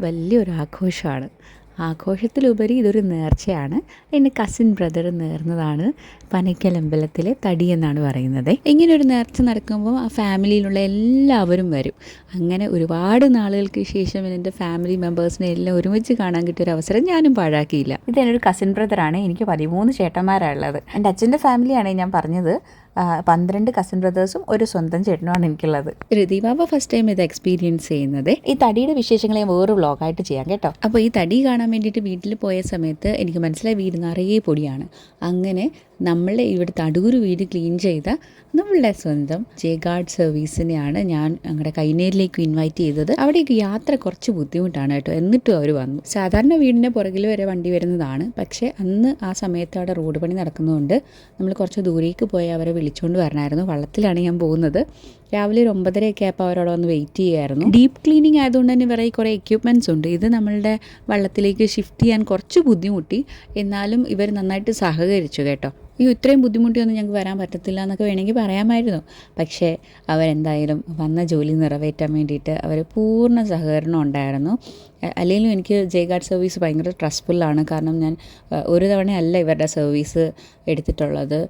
വലിയൊരു ആഘോഷമാണ് ആഘോഷത്തിലുപരി ഇതൊരു നേർച്ചയാണ്. എന്റെ കസിൻ ബ്രദർ നേർന്നതാണ്. പനയ്ക്കൽ അമ്പലത്തിലെ തടി എന്നാണ് പറയുന്നത്. ഇങ്ങനെ ഒരു നേർച്ച നടക്കുമ്പോൾ ആ ഫാമിലിയിലുള്ള എല്ലാവരും വരും. അങ്ങനെ ഒരുപാട് നാളുകൾക്ക് ശേഷം എന്റെ ഫാമിലി മെമ്പേഴ്സിനെ എല്ലാം ഒരുമിച്ച് കാണാൻ കിട്ടിയ ഒരു അവസരം ഞാനും പാഴാക്കിയില്ല. ഇത് എന്റെ ഒരു കസിൻ ബ്രദറാണ് എനിക്ക് പതിമൂന്ന് ചേട്ടന്മാരാണ് ഉള്ളത്. എന്റെ അച്ഛന്റെ ഫാമിലിയാണ് ഞാൻ പറഞ്ഞത്. പന്ത്രണ്ട് കസിൻ ബ്രദേഴ്സും ഒരു സ്വന്തം ചേട്ടനുമാണ് എനിക്കുള്ളത്. രതിബാബ ഫസ്റ്റ് ടൈം ഇത് എക്സ്പീരിയൻസ് ചെയ്യുന്നത്. ഈ തടിയുടെ വിശേഷങ്ങളെ ഞാൻ വേറെ വ്ളോഗായിട്ട് ചെയ്യാം കേട്ടോ. അപ്പോൾ ഈ തടി കാണാൻ വേണ്ടിയിട്ട് വീട്ടിൽ പോയ സമയത്ത് എനിക്ക് മനസ്സിലായി വീട് നിറയെ പൊടിയാണ്. അങ്ങനെ നമ്മളെ ഇവിടുത്തെ അടൂർ വീട് ക്ലീൻ ചെയ്ത നമ്മളുടെ സ്വന്തം ജെ ഗാർഡ് സർവീസിനെയാണ് ഞാൻ ഞങ്ങളുടെ കൈനേരിലേക്ക് ഇൻവൈറ്റ് ചെയ്തത്. അവിടേക്ക് യാത്ര കുറച്ച് ബുദ്ധിമുട്ടാണ് കേട്ടോ. എന്നിട്ടും അവർ വന്നു. സാധാരണ വീടിന്റെ പുറകിൽ വരെ വണ്ടി വരുന്നതാണ്. പക്ഷേ അന്ന് ആ സമയത്ത് അവിടെ റോഡ് പണി നടക്കുന്നതുകൊണ്ട് നമ്മൾ കുറച്ച് ദൂരേക്ക് പോയി അവരെ വിളിച്ചുകൊണ്ട് വരണമായിരുന്നു വള്ളത്തിലാണ് ഞാൻ പോകുന്നത്. രാവിലെ ഒരു ഒമ്പതരയൊക്കെ ആയപ്പോൾ അവരവിടെ വന്ന് വെയിറ്റ് ചെയ്യുമായിരുന്നു ഡീപ്പ് ക്ലീനിങ് ആയതുകൊണ്ട് തന്നെ വേറെ കുറേ എക്യുപ്മെന്റ്സ് ഉണ്ട്. ഇത് നമ്മളുടെ വള്ളത്തിലേക്ക് ഷിഫ്റ്റ് ചെയ്യാൻ കുറച്ച് ബുദ്ധിമുട്ടി. എന്നാലും ഇവർ നന്നായിട്ട് സഹകരിച്ചു കേട്ടോ. ഈ ഇത്രയും ബുദ്ധിമുട്ടിയൊന്നും ഞങ്ങൾക്ക് വരാൻ പറ്റത്തില്ല എന്നൊക്കെ വേണമെങ്കിൽ പറയാമായിരുന്നു. പക്ഷേ അവരെന്തായാലും വന്ന ജോലി നിറവേറ്റാൻ വേണ്ടിയിട്ട് അവർ പൂർണ സഹകരണം ഉണ്ടായിരുന്നു. അല്ലെങ്കിലും എനിക്ക് ജെ ഗാർഡ് സർവീസ് ഭയങ്കര ട്രസ്റ്റ്ഫുള്ളാണ് കാരണം ഞാൻ ഒരു തവണയല്ല ഇവരുടെ സർവീസ് എടുത്തിട്ടുള്ളത്.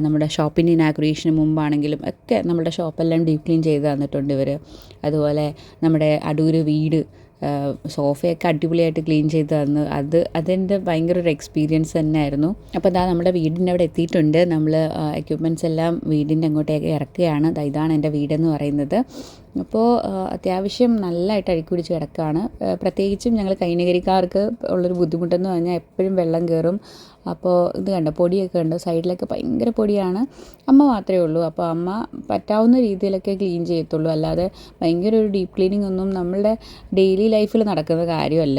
നമ്മുടെ ഷോപ്പിന്റെ ഇനാഗ്രേഷന് മുമ്പാണെങ്കിലും ഒക്കെ നമ്മുടെ ഷോപ്പെല്ലാം ഡീപ് ക്ലീൻ ചെയ്ത് തന്നിട്ടുണ്ട് ഇവർ അതുപോലെ നമ്മുടെ അടൂര് വീട് സോഫയൊക്കെ അടിപൊളിയായിട്ട് ക്ലീൻ ചെയ്ത് തന്നു. അത് അതെന്റെ ഭയങ്കര ഒരു എക്സ്പീരിയൻസ് തന്നെയായിരുന്നു. അപ്പോൾ അതാ നമ്മുടെ വീടിന്റെ അവിടെ എത്തിയിട്ടുണ്ട്. നമ്മൾ എക്യുപ്മെന്റ്സ് എല്ലാം വീടിന്റെ അങ്ങോട്ടേക്ക് ഇറക്കുകയാണ്. ഇതാണ് എന്റെ വീടെന്ന് പറയുന്നത്. അപ്പോൾ അത്യാവശ്യം നല്ലതായിട്ട് അഴുക്ക് പിടിച്ച് കിടക്കുകയാണ് പ്രത്യേകിച്ചും ഞങ്ങൾ കൈനകരിക്കാർക്ക് ഉള്ളൊരു ബുദ്ധിമുട്ടെന്ന് പറഞ്ഞാൽ എപ്പോഴും വെള്ളം കയറും. അപ്പോൾ ഇത് കണ്ടോ പൊടിയൊക്കെ ഉണ്ട് സൈഡിലൊക്കെ ഭയങ്കര പൊടിയാണ്. അമ്മ മാത്രമേ ഉള്ളൂ. അപ്പോൾ അമ്മ പറ്റാവുന്ന രീതിയിലൊക്കെ ക്ലീൻ ചെയ്യത്തുള്ളൂ. അല്ലാതെ ഭയങ്കര ഒരു ഡീപ്പ് ക്ലീനിങ് ഒന്നും നമ്മളുടെ ഡെയിലി ലൈഫിൽ നടക്കുന്ന കാര്യമല്ല.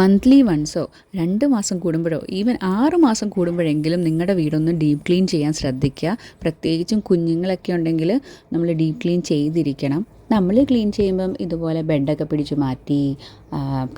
മന്ത്ലി വൺസോ രണ്ട് മാസം കൂടുമ്പോഴോ ഈവൻ ആറ് മാസം കൂടുമ്പോഴെങ്കിലും നിങ്ങളുടെ വീടൊന്ന് ഡീപ്പ് ക്ലീൻ ചെയ്യാൻ ശ്രദ്ധിക്കുക പ്രത്യേകിച്ചും കുഞ്ഞുങ്ങളൊക്കെ ഉണ്ടെങ്കിൽ നമ്മൾ ഡീപ്പ് ക്ലീൻ ചെയ്തിരിക്കണം. നമ്മൾ ക്ലീൻ ചെയ്യുമ്പം ഇതുപോലെ ബെഡൊക്കെ പിടിച്ച് മാറ്റി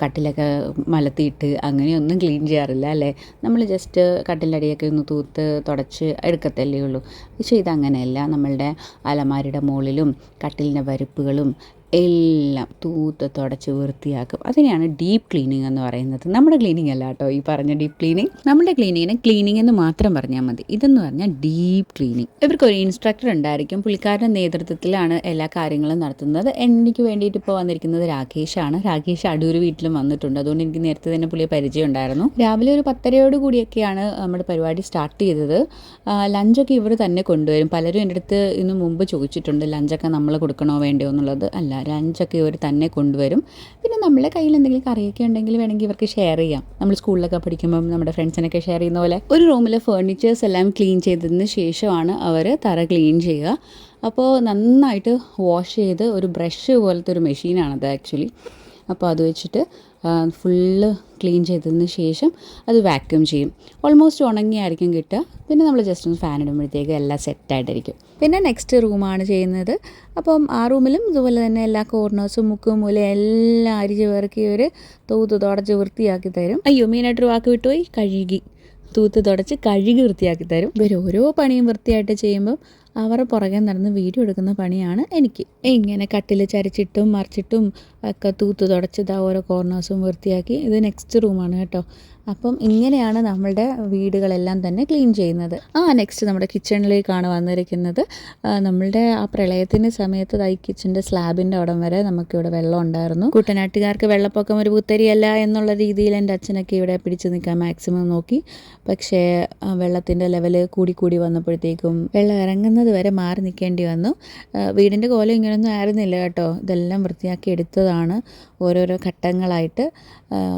കട്ടിലൊക്കെ മലത്തിയിട്ട് അങ്ങനെയൊന്നും ക്ലീൻ ചെയ്യാറില്ല അല്ലേ? നമ്മൾ ജസ്റ്റ് കട്ടിലടിയൊക്കെ ഒന്ന് തൂത്ത് തുടച്ച് എടുക്കത്തല്ലേ ഉള്ളൂ. പക്ഷേ ഇതങ്ങനെയല്ല. നമ്മളുടെ അലമാരിയുടെ മുകളിലും കട്ടിലിന്റെ വരിപ്പുകളും എല്ലാം തൂത്ത് തുടച്ച് വൃത്തിയാക്കും. അതിനെയാണ് ഡീപ്പ് ക്ലീനിങ് എന്ന് പറയുന്നത്. നമ്മുടെ ക്ലീനിങ് അല്ല കേട്ടോ ഈ പറഞ്ഞ ഡീപ്പ് ക്ലീനിങ് നമ്മുടെ ക്ലീനിങ്ങിനെ ക്ലീനിങ് എന്ന് മാത്രം പറഞ്ഞാൽ മതി. ഇതെന്ന് പറഞ്ഞാൽ ഡീപ്പ് ക്ലീനിങ് ഇവർക്ക് ഒരു ഇൻസ്ട്രക്ടർ ഉണ്ടായിരിക്കും. പുള്ളിക്കാരുടെ നേതൃത്വത്തിലാണ് എല്ലാ കാര്യങ്ങളും നടത്തുന്നത്. എനിക്ക് വേണ്ടിയിട്ട് ഇപ്പോൾ വന്നിരിക്കുന്നത് രാകേഷാണ്. രാകേഷ് അടൂർ വീട്ടിലും വന്നിട്ടുണ്ട്. അതുകൊണ്ട് എനിക്ക് നേരത്തെ തന്നെ പുള്ളിയെ പരിചയം ഉണ്ടായിരുന്നു രാവിലെ ഒരു പത്തരയോട് കൂടിയൊക്കെയാണ് നമ്മുടെ പരിപാടി സ്റ്റാർട്ട് ചെയ്തത്. ലഞ്ചൊക്കെ ഇവർ തന്നെ കൊണ്ടുവരും. പലരും എന്റെ അടുത്ത് ഇന്ന് മുമ്പ് ചോദിച്ചിട്ടുണ്ട് ലഞ്ചൊക്കെ നമ്മൾ കൊടുക്കണോ വേണ്ടോ എന്നുള്ളത്. അല്ല ലഞ്ചൊക്കെ ഇവർ തന്നെ കൊണ്ടുവരും. പിന്നെ നമ്മളെ കയ്യിൽ എന്തെങ്കിലും കറിയൊക്കെ ഉണ്ടെങ്കിൽ വേണമെങ്കിൽ ഇവർക്ക് ഷെയർ ചെയ്യാം. നമ്മൾ സ്കൂളിലൊക്കെ പഠിക്കുമ്പം നമ്മുടെ ഫ്രണ്ട്സിനൊക്കെ ഷെയർ ചെയ്യുന്ന പോലെ. ഒരു റൂമിലെ ഫേർണിച്ചേഴ്സ് എല്ലാം ക്ലീൻ ചെയ്തതിന് ശേഷമാണ് അവർ തറ ക്ലീൻ ചെയ്യുക. അപ്പോൾ നന്നായിട്ട് വാഷ് ചെയ്ത് ഒരു ബ്രഷ് പോലത്തെ ഒരു മെഷീനാണത് ആക്ച്വലി അപ്പോൾ അത് വെച്ചിട്ട് ഫുള്ള് ക്ലീൻ ചെയ്തതിന് ശേഷം അത് വാക്യൂം ചെയ്യും. ഓൾമോസ്റ്റ് ഉണങ്ങിയായിരിക്കും കിട്ടുക. പിന്നെ നമ്മൾ ജസ്റ്റ് ഒന്ന് ഫാൻ ഇടുമ്പോഴത്തേക്ക് എല്ലാം സെറ്റായിട്ടിരിക്കും പിന്നെ നെക്സ്റ്റ് റൂമാണ് ചെയ്യുന്നത്. അപ്പം ആ റൂമിലും ഇതുപോലെ തന്നെ എല്ലാ കോർണേഴ്സും മുക്കും മൂലയും എല്ലാം അരിച്ച് ചേർക്കി ഒരു തൂത്ത് തുടച്ച് വൃത്തിയാക്കി തരും. അയ്യോ മെയിനായിട്ടൊരു വാക്ക് വിട്ടുപോയി. കഴുകി. തൂത്ത് തുടച്ച് കഴുകി വൃത്തിയാക്കി തരും. ഇവർ ഓരോ പണിയും വൃത്തിയായിട്ട് ചെയ്യുമ്പം അവരുടെ പുറകെ നടന്ന് വീഡിയോ എടുക്കുന്ന പണിയാണ് എനിക്ക്. ഇങ്ങനെ കട്ടിൽ ചരിച്ചിട്ടും മറിച്ചിട്ടും ഒക്കെ തൂത്ത് തുടച്ചത് ഓരോ കോർണേഴ്സും വൃത്തിയാക്കി ഇത് നെക്സ്റ്റ് റൂമാണ് കേട്ടോ. അപ്പം ഇങ്ങനെയാണ് നമ്മളുടെ വീടുകളെല്ലാം തന്നെ ക്ലീൻ ചെയ്യുന്നത്. ആ നെക്സ്റ്റ് നമ്മുടെ കിച്ചണിലേക്കാണ് വന്നിരിക്കുന്നത്. നമ്മളുടെ ആ പ്രളയത്തിന്റെ സമയത്ത് ഈ കിച്ചന്റെ സ്ലാബിന്റെ അവിടം വരെ നമുക്കിവിടെ വെള്ളം ഉണ്ടായിരുന്നു. കുട്ടനാട്ടുകാർക്ക് വെള്ളപ്പൊക്കം ഒരു പുത്തരിയല്ല എന്നുള്ള രീതിയിൽ എന്റെ അച്ഛനൊക്കെ ഇവിടെ പിടിച്ചു നിൽക്കാൻ മാക്സിമം നോക്കി. പക്ഷേ വെള്ളത്തിന്റെ ലെവൽ കൂടി കൂടി വന്നപ്പോഴത്തേക്കും വെള്ളം ഇറങ്ങുന്നത് വരെ മാറി നിൽക്കേണ്ടി വന്നു. വീടിന്റെ കോലം ഇങ്ങനെയൊന്നും ആയിരുന്നില്ല കേട്ടോ. ഇതെല്ലാം വൃത്തിയാക്കി എടുത്തതാണ് ഓരോരോ ഘട്ടങ്ങളായിട്ട്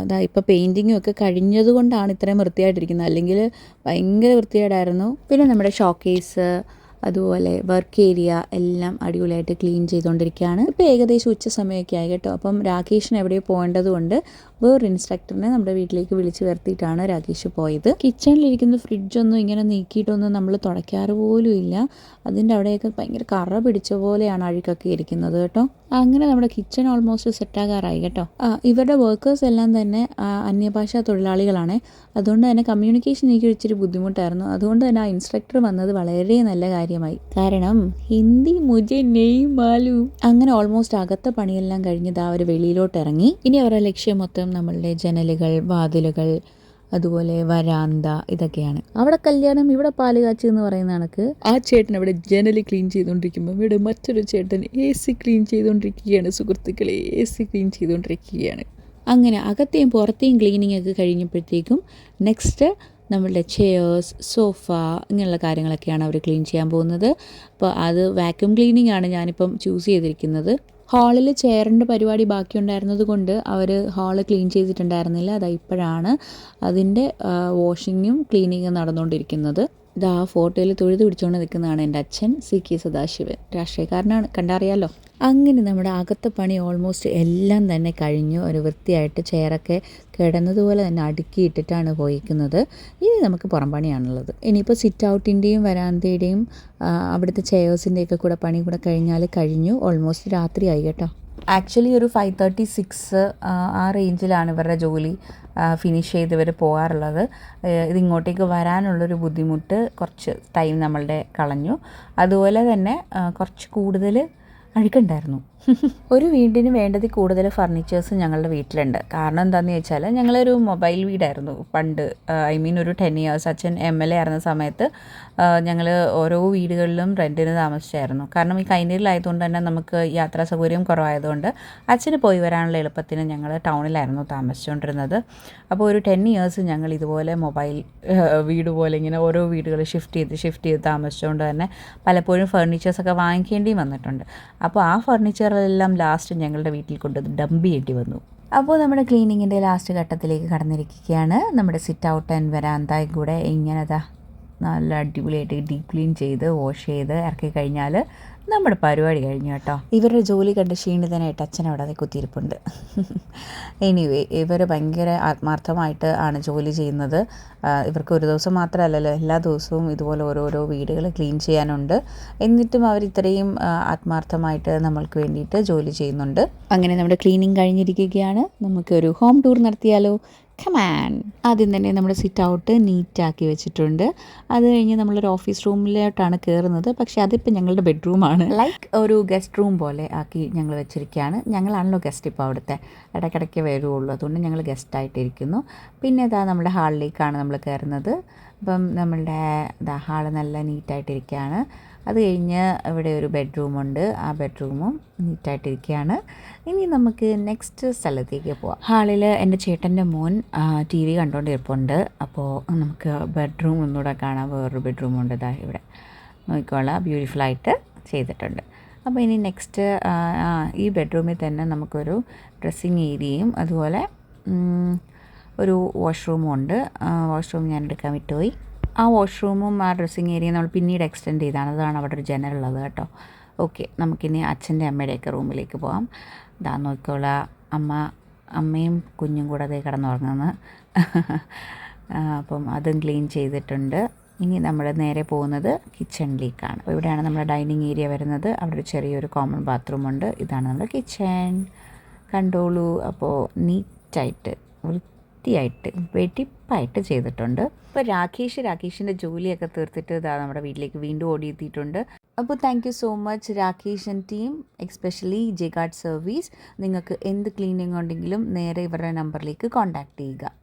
അതാ ഇപ്പോൾ പെയിന്റിങ്ങും ഒക്കെ കഴിഞ്ഞതുകൊണ്ടാണ് ഇത്രയും വൃത്തിയായിട്ടിരിക്കുന്നത്. അല്ലെങ്കിൽ ഭയങ്കര വൃത്തികേടായിരുന്നു. പിന്നെ നമ്മുടെ ഷോക്കേസ് അതുപോലെ വർക്ക് ഏരിയ എല്ലാം അടിപൊളിയായിട്ട് ക്ലീൻ ചെയ്തുകൊണ്ടിരിക്കുകയാണ്. ഇപ്പോൾ ഏകദേശം ഉച്ച സമയമൊക്കെ ആയി കേട്ടോ. അപ്പം രാകേഷിന് എവിടെയോ പോകേണ്ടതുകൊണ്ട് വേറൊരു ഇൻസ്ട്രക്ടറിനെ നമ്മുടെ വീട്ടിലേക്ക് വിളിച്ചു വരുത്തിയിട്ടാണ് രാകേഷ് പോയത്. കിച്ചണിലിരിക്കുന്ന ഫ്രിഡ്ജൊന്നും ഇങ്ങനെ നീക്കിയിട്ടൊന്നും നമ്മൾ തുടയ്ക്കാറ് പോലും ഇല്ല. അതിന്റെ അവിടെയൊക്കെ ഭയങ്കര കറ പിടിച്ച പോലെയാണ് അഴുക്കൊക്കെ ഇരിക്കുന്നത് കേട്ടോ. അങ്ങനെ നമ്മുടെ കിച്ചൺ ഓൾമോസ്റ്റ് സെറ്റാകാറായി കേട്ടോ. ഇവരുടെ വർക്കേഴ്സ് എല്ലാം തന്നെ അന്യഭാഷ തൊഴിലാളികളാണ്. അതുകൊണ്ട് തന്നെ കമ്മ്യൂണിക്കേഷൻ എനിക്ക് ഇച്ചിരി ബുദ്ധിമുട്ടായിരുന്നു. അതുകൊണ്ട് തന്നെ ആ ഇൻസ്ട്രക്ടർ വന്നത് വളരെ നല്ല കാര്യമായി. കാരണം ഹിന്ദി മുജെ മാലു. അങ്ങനെ ഓൾമോസ്റ്റ് അകത്ത പണിയെല്ലാം കഴിഞ്ഞത് അവർ വെളിയിലോട്ട് ഇറങ്ങി ഇനി അവരുടെ ലക്ഷ്യം മൊത്തം നമ്മളുടെ ജനലുകൾ വാതിലുകൾ അതുപോലെ വരാന്ത ഇതൊക്കെയാണ്. അവിടെ കല്യാണം ഇവിടെ പാൽ കാച്ചി എന്ന് പറയുന്ന കണക്ക്. ആ ചേട്ടൻ അവിടെ ജനൽ ക്ലീൻ ചെയ്തുകൊണ്ടിരിക്കുമ്പോൾ ഇവിടെ മറ്റൊരു ചേട്ടൻ എ സി ക്ലീൻ ചെയ്തുകൊണ്ടിരിക്കുകയാണ്. സുഹൃത്തുക്കളെ എ സി ക്ലീൻ ചെയ്തുകൊണ്ടിരിക്കുകയാണ്. അങ്ങനെ അകത്തെയും പുറത്തെയും ക്ലീനിങ് ഒക്കെ കഴിഞ്ഞപ്പോഴത്തേക്കും നെക്സ്റ്റ് നമ്മളുടെ ചെയേഴ്സ് സോഫ ഇങ്ങനെയുള്ള കാര്യങ്ങളൊക്കെയാണ് അവർ ക്ലീൻ ചെയ്യാൻ പോകുന്നത്. അപ്പോൾ അത് വാക്യൂം ക്ലീനിങ് ആണ് ഞാനിപ്പം ചൂസ് ചെയ്തിരിക്കുന്നത്. ഹാളിൽ ചെയറിന്റെ പരിപാടി ബാക്കിയുണ്ടായിരുന്നത് കൊണ്ട് അവർ ഹാൾ ക്ലീൻ ചെയ്തിട്ടുണ്ടായിരുന്നില്ല. അതാ ഇപ്പോഴാണ് അതിന്റെ വാഷിങ്ങും ക്ലീനിങ്ങും നടന്നുകൊണ്ടിരിക്കുന്നത്. ഇതാ ആ ഫോട്ടോയിൽ തൊഴുത് പിടിച്ചുകൊണ്ട് നിൽക്കുന്നതാണ് എന്റെ അച്ഛൻ സി കെ സദാശിവൻ. രാഷ്ട്രീയക്കാരനാണ് കണ്ടറിയാലോ? അങ്ങനെ നമ്മുടെ അകത്തെ പണി ഓൾമോസ്റ്റ് എല്ലാം തന്നെ കഴിഞ്ഞു. ഒരു വൃത്തിയായിട്ട് ചെയറൊക്കെ കിടന്നതുപോലെ തന്നെ അടുക്കിയിട്ടിട്ടാണ് പോയിക്കുന്നത്. ഇനി നമുക്ക് പുറം പണിയാണുള്ളത്. ഇനിയിപ്പോൾ സിറ്റ് ഔട്ടിന്റെയും വരാന്തയുടെയും അവിടുത്തെ ചെയേഴ്സിന്റെയൊക്കെ കൂടെ പണി കൂടെ കഴിഞ്ഞാൽ കഴിഞ്ഞു. ഓൾമോസ്റ്റ് രാത്രിയായി കേട്ടോ. ആക്ച്വലി ഒരു ഫൈവ് തേർട്ടി സിക്സ് ആ റേഞ്ചിലാണ് ഇവരുടെ ജോലി ഫിനിഷ് ചെയ്ത് ഇവർ പോകാറുള്ളത്. ഇതിങ്ങോട്ടേക്ക് വരാനുള്ളൊരു ബുദ്ധിമുട്ട് കുറച്ച് ടൈം നമ്മളുടെ കളഞ്ഞു. അതുപോലെ തന്നെ കുറച്ച് കൂടുതൽ അഴുക്കുണ്ടായിരുന്നു. ഒരു വീടിന് വേണ്ടത് കൂടുതൽ ഫർണിച്ചേഴ്സ് ഞങ്ങളുടെ വീട്ടിലുണ്ട്. കാരണം എന്താണെന്ന് വെച്ചാൽ ഞങ്ങളൊരു മൊബൈൽ വീടായിരുന്നു. പണ്ട് ഐ മീൻ ഒരു ടെൻ ഇയേഴ്സ് അച്ഛൻ എം എൽ എ ആയിരുന്ന സമയത്ത് ഞങ്ങൾ ഓരോ വീടുകളിലും റെന്റിന് താമസിച്ചായിരുന്നു. കാരണം ഈ കൈനീരിലായതുകൊണ്ട് തന്നെ നമുക്ക് യാത്രാ സൗകര്യം കുറവായതുകൊണ്ട് അച്ഛന് പോയി വരാനുള്ള എളുപ്പത്തിന് ഞങ്ങൾ ടൗണിലായിരുന്നു താമസിച്ചുകൊണ്ടിരുന്നത്. അപ്പോൾ ഒരു ടെൻ ഇയേഴ്സ് ഞങ്ങൾ ഇതുപോലെ മൊബൈൽ വീട് പോലെ ഇങ്ങനെ ഓരോ വീടുകൾ ഷിഫ്റ്റ് ചെയ്ത് ഷിഫ്റ്റ് ചെയ്ത് താമസിച്ചുകൊണ്ട് തന്നെ പലപ്പോഴും ഫർണിച്ചേഴ്സൊക്കെ വാങ്ങിക്കേണ്ടിയും വന്നിട്ടുണ്ട്. അപ്പോൾ ആ ഫർണിച്ചറെല്ലാം ലാസ്റ്റ് ഞങ്ങളുടെ വീട്ടിൽ കൊണ്ട് ഡംപ് ചെയ്യേണ്ടി വന്നു. അപ്പോൾ നമ്മുടെ ക്ലീനിങ്ങിന്റെ ലാസ്റ്റ് ഘട്ടത്തിലേക്ക് കടന്നിരിക്കുകയാണ്. നമ്മുടെ സിറ്റ് ഔട്ട് ആൻഡ് വരാന്തായും കൂടെ ഇങ്ങനെതാ നല്ല അടിപൊളിയായിട്ട് ഡീപ് ക്ലീൻ ചെയ്ത് വാഷ് ചെയ്ത് ഇറക്കി കഴിഞ്ഞാൽ നമ്മുടെ പരിപാടി കഴിഞ്ഞു കേട്ടോ. ഇവരുടെ ജോലി കണ്ട് ക്ഷീണിതനായിട്ട് അച്ഛൻ അവിടെ കുത്തിയിരിപ്പുണ്ട്. എനിവേ ഇവർ ഭയങ്കര ആത്മാർത്ഥമായിട്ട് ആണ് ജോലി ചെയ്യുന്നത്. ഇവർക്ക് ഒരു ദിവസം മാത്രമല്ലല്ലോ എല്ലാ ദിവസവും ഇതുപോലെ ഓരോരോ വീടുകൾ ക്ലീൻ ചെയ്യാനുണ്ട്. എന്നിട്ടും അവർ ഇത്രയും ആത്മാർത്ഥമായിട്ട് നമ്മൾക്ക് വേണ്ടിയിട്ട് ജോലി ചെയ്യുന്നുണ്ട്. അങ്ങനെ നമ്മുടെ ക്ലീനിങ് കഴിഞ്ഞിരിക്കുകയാണ്. നമുക്കൊരു ഹോം ടൂർ നടത്തിയാലോ? കമാൻ ആദ്യം തന്നെ നമ്മുടെ സിറ്റ് ഔട്ട് നീറ്റാക്കി വെച്ചിട്ടുണ്ട്. അത് കഴിഞ്ഞ് നമ്മളൊരു ഓഫീസ് റൂമിലോട്ടാണ് കയറുന്നത് പക്ഷേ അതിപ്പോൾ ഞങ്ങളുടെ ബെഡ്റൂമാണ് ലൈക്ക് ഒരു ഗസ്റ്റ് റൂം പോലെ ആക്കി ഞങ്ങൾ വെച്ചിരിക്കുകയാണ്. ഞങ്ങളാണല്ലോ ഗസ്റ്റ് ഇപ്പോൾ അവിടുത്തെ ഇടയ്ക്കിടയ്ക്ക് വരുള്ളൂ. അതുകൊണ്ട് ഞങ്ങൾ ഗസ്റ്റായിട്ടിരിക്കുന്നു പിന്നെ ഇതാ നമ്മുടെ ഹാളിലേക്കാണ് നമ്മൾ കയറുന്നത്. അപ്പം നമ്മളുടെ ഹാൾ നല്ല നീറ്റായിട്ടിരിക്കുകയാണ് അത് കഴിഞ്ഞ് ഇവിടെ ഒരു ബെഡ്റൂമുണ്ട്. ആ ബെഡ്റൂമും നീറ്റായിട്ടിരിക്കുകയാണ്. ഇനി നമുക്ക് നെക്സ്റ്റ് സ്ഥലത്തേക്ക് പോവാം. ഹാളിൽ എന്റെ ചേട്ടന്റെ മോൻ ടി വി കണ്ടുകൊണ്ടിരിപ്പുണ്ട് അപ്പോൾ നമുക്ക് ബെഡ്റൂം ഒന്നുകൂടെ കാണാൻ വേറൊരു ബെഡ്റൂം ഉണ്ട് ഇതാ ഇവിടെ. നോക്കിക്കോളാം. ബ്യൂട്ടിഫുള്ളായിട്ട് ചെയ്തിട്ടുണ്ട്. അപ്പോൾ ഇനി നെക്സ്റ്റ് ഈ ബെഡ്റൂമിൽ തന്നെ നമുക്കൊരു ഡ്രസ്സിങ് ഏരിയയും അതുപോലെ ഒരു വാഷ്റൂമും ഉണ്ട്. വാഷ്റൂം ഞാൻ എടുക്കാൻ വിട്ടുപോയി. ആ വാഷ്റൂമും ആ ഡ്രസ്സിങ് ഏരിയയും നമ്മൾ പിന്നീട് എക്സ്റ്റെൻഡ് ചെയ്താണ്. അതാണ് അവിടെ ഒരു ജനലുള്ളത് കേട്ടോ. ഓക്കെ നമുക്കിനി അച്ഛന്റെ അമ്മയുടെയൊക്കെ റൂമിലേക്ക് പോകാം ഇതാ നോക്കിക്കോളാം അമ്മ അമ്മയും കുഞ്ഞും കൂടെ അതേ കിടന്നുറങ്ങുന്നു. അപ്പം അതും ക്ലീൻ ചെയ്തിട്ടുണ്ട്. ഇനി നമ്മൾ നേരെ പോകുന്നത് കിച്ചണിലേക്കാണ് അപ്പോൾ ഇവിടെയാണ് നമ്മുടെ ഡൈനിങ് ഏരിയ വരുന്നത്. അവിടെ ഒരു ചെറിയൊരു കോമൺ ബാത്റൂം ഉണ്ട്. ഇതാണ് നമ്മുടെ കിച്ചൺ കണ്ടോളൂ. അപ്പോൾ നീറ്റായിട്ട് വൃത്തിയായിട്ട് വെടിപ്പായിട്ട് ചെയ്തിട്ടുണ്ട്. ഇപ്പോൾ രാകേഷ് രാകേഷിന്റെ ജോലിയൊക്കെ തീർത്തിട്ട് ഇതാ നമ്മുടെ വീട്ടിലേക്ക് വീണ്ടും ഓടി എത്തിയിട്ടുണ്ട് അപ്പോൾ thank you so much Rakesh and team especially J guard service നിങ്ങൾക്ക് എന്ത് ക്ലീനിങ് ഉണ്ടെങ്കിലും നേരെ ഇവരുടെ നമ്പറിലേക്ക് കോൺടാക്റ്റ് ചെയ്യുക.